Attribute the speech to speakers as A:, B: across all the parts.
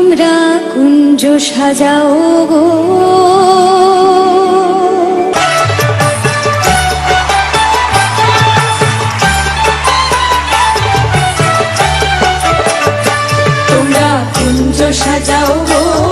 A: তোমরা কুঞ্জ সাজাও গো। তোমরা কুঞ্জ সাজাও গো।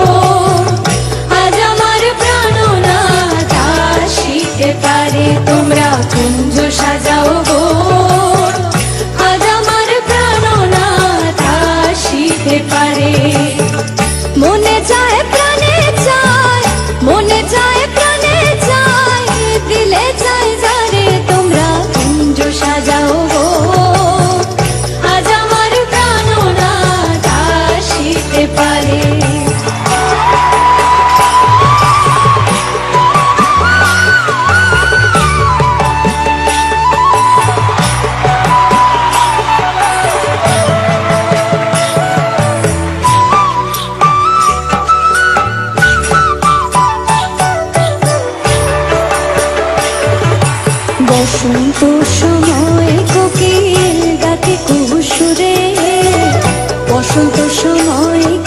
A: বসন্ত সময় কোকিল ডাকে কুসুরে বসন্ত সময়